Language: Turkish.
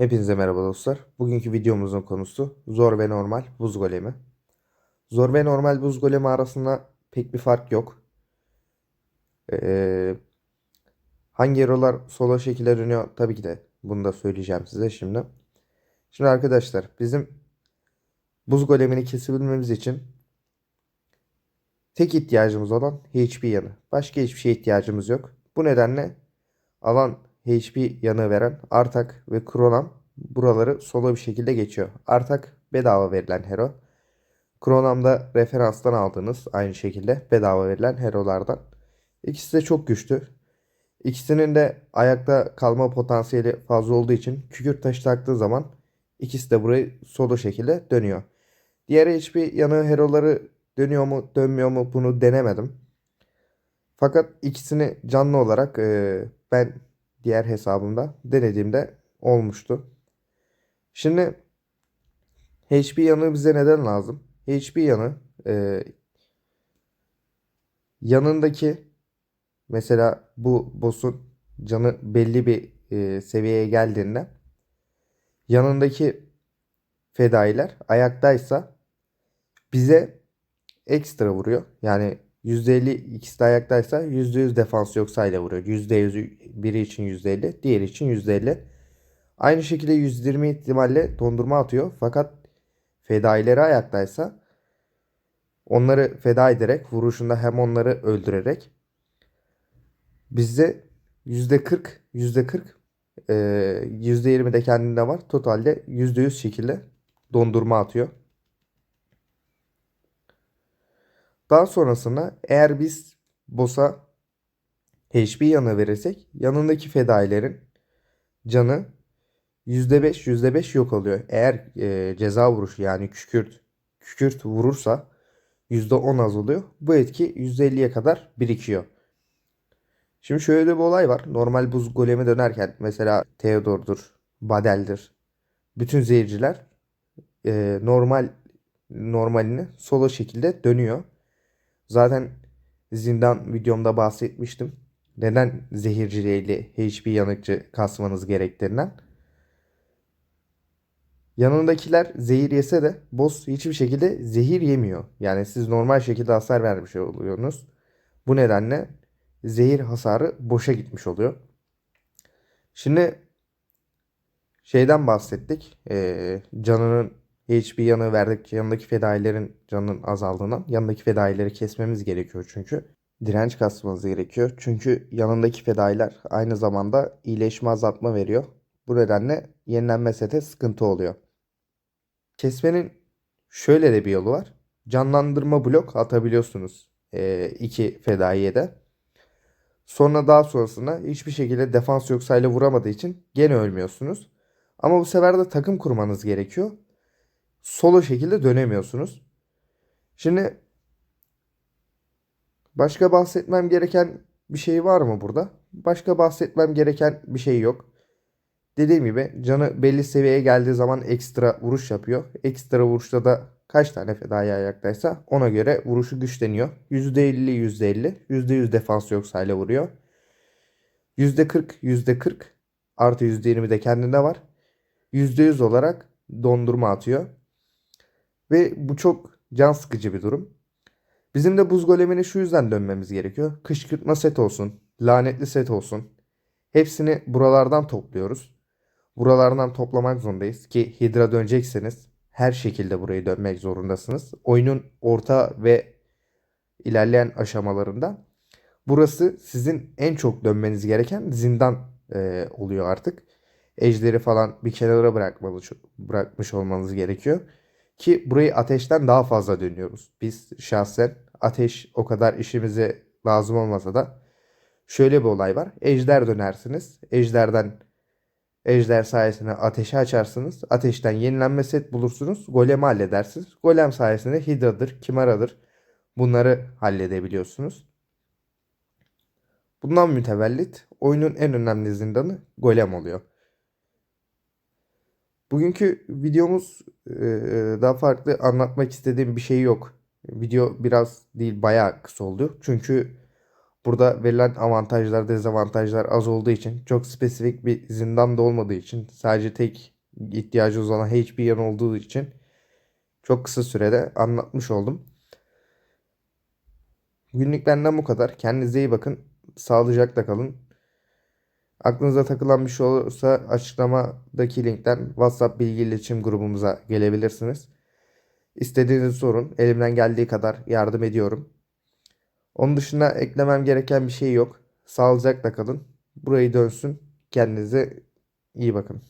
Hepinize merhaba dostlar. Bugünkü videomuzun konusu zor ve normal buz golemi. Zor ve normal buz golemi arasında pek bir fark yok. Ee, hangi hero'lar solo şekilde dönüyor tabii ki de bunu da söyleyeceğim size şimdi. Şimdi arkadaşlar bizim buz golemini kesebilmemiz için tek ihtiyacımız olan HP yanı. Başka hiçbir şeye ihtiyacımız yok. Bu nedenle alan HP yanı veren Artak ve Kronam buraları solo bir şekilde geçiyor. Artak bedava verilen hero. Kronam da referanstan aldığınız aynı şekilde bedava verilen herolardan. İkisi de çok güçlü. İkisinin de ayakta kalma potansiyeli fazla olduğu için kükürt taşı taktığı zaman ikisi de burayı solo şekilde dönüyor. Diğer HP yanı heroları dönüyor mu dönmüyor mu bunu denemedim. Fakat ikisini canlı olarak e, ben diğer hesabımda denediğimde olmuştu. Şimdi HP yanı bize neden lazım? HP yanı e, yanındaki mesela bu boss'un canı belli bir e, seviyeye geldiğinde yanındaki fedailer ayaktaysa bize ekstra vuruyor. Yani %50 ikisi de ayaktaysa %100 defans yoksa ile vuruyor. %100 biri için %50, diğeri için %50. Aynı şekilde 120 ihtimalle dondurma atıyor. Fakat fedaileri ayaktaysa onları feda ederek vuruşunda hem onları öldürerek bizde %40 %40 e, %20 de kendinde var. Totalde %100 şekilde dondurma atıyor. Daha sonrasında eğer biz boss'a HP yanı verirsek yanındaki fedailerin canı %5 %5 yok oluyor. Eğer e, ceza vuruşu yani kükürt kükürt vurursa %10 az oluyor. Bu etki %50'ye kadar birikiyor. Şimdi şöyle bir olay var. Normal buz golemi dönerken mesela Theodor'dur, Badel'dir. Bütün zehirciler e, normal normalini solo şekilde dönüyor. Zaten zindan videomda bahsetmiştim. Neden zehirciliğiyle HP yanıkçı kasmanız gerektiğinden. Yanındakiler zehir yese de boss hiçbir şekilde zehir yemiyor. Yani siz normal şekilde hasar vermiş oluyorsunuz. Bu nedenle zehir hasarı boşa gitmiş oluyor. Şimdi şeyden bahsettik. Ee, canının HP yanı verdik. Yanındaki fedailerin canının azaldığından. Yanındaki fedaileri kesmemiz gerekiyor çünkü. Direnç kasmamız gerekiyor. Çünkü yanındaki fedailer aynı zamanda iyileşme azaltma veriyor. Bu nedenle yenilenme sete sıkıntı oluyor. Kesmenin şöyle de bir yolu var. Canlandırma blok atabiliyorsunuz. E, iki fedaiye de. Sonra daha sonrasında hiçbir şekilde defans yok sayla vuramadığı için gene ölmüyorsunuz. Ama bu sefer de takım kurmanız gerekiyor. Solo şekilde dönemiyorsunuz. Şimdi başka bahsetmem gereken bir şey var mı burada? Başka bahsetmem gereken bir şey yok. Dediğim gibi canı belli seviyeye geldiği zaman ekstra vuruş yapıyor. Ekstra vuruşta da kaç tane fedai ayaktaysa ona göre vuruşu güçleniyor. %50 %50 %100 defans yoksa ile vuruyor. %40 %40 artı %20 de kendinde var. %100 olarak dondurma atıyor. Ve bu çok can sıkıcı bir durum. Bizim de buz golemini şu yüzden dönmemiz gerekiyor. Kışkırtma set olsun, lanetli set olsun. Hepsini buralardan topluyoruz. Buralardan toplamak zorundayız ki Hydra dönecekseniz her şekilde burayı dönmek zorundasınız. Oyunun orta ve ilerleyen aşamalarında burası sizin en çok dönmeniz gereken zindan e, oluyor artık. Ejderi falan bir kenara bırakmalı, bırakmış olmanız gerekiyor. Ki burayı ateşten daha fazla dönüyoruz. Biz şahsen ateş o kadar işimize lazım olmasa da şöyle bir olay var. Ejder dönersiniz. Ejderden Ejder sayesinde ateşi açarsınız. Ateşten yenilenme set bulursunuz. Golemi halledersiniz. Golem sayesinde Hidra'dır, Kimara'dır. Bunları halledebiliyorsunuz. Bundan mütevellit oyunun en önemli zindanı golem oluyor. Bugünkü videomuz e, daha farklı anlatmak istediğim bir şey yok. Video biraz değil bayağı kısa oldu. Çünkü Burada verilen avantajlar, dezavantajlar az olduğu için, çok spesifik bir zindan da olmadığı için, sadece tek ihtiyacınız olan HP yan olduğu için çok kısa sürede anlatmış oldum. Günlük benden bu kadar. Kendinize iyi bakın. Sağlıcakla kalın. Aklınıza takılan bir şey olursa açıklamadaki linkten WhatsApp bilgi iletişim grubumuza gelebilirsiniz. İstediğiniz sorun. Elimden geldiği kadar yardım ediyorum. Onun dışında eklemem gereken bir şey yok. Sağlıcakla kalın. Burayı dönsün. Kendinize iyi bakın.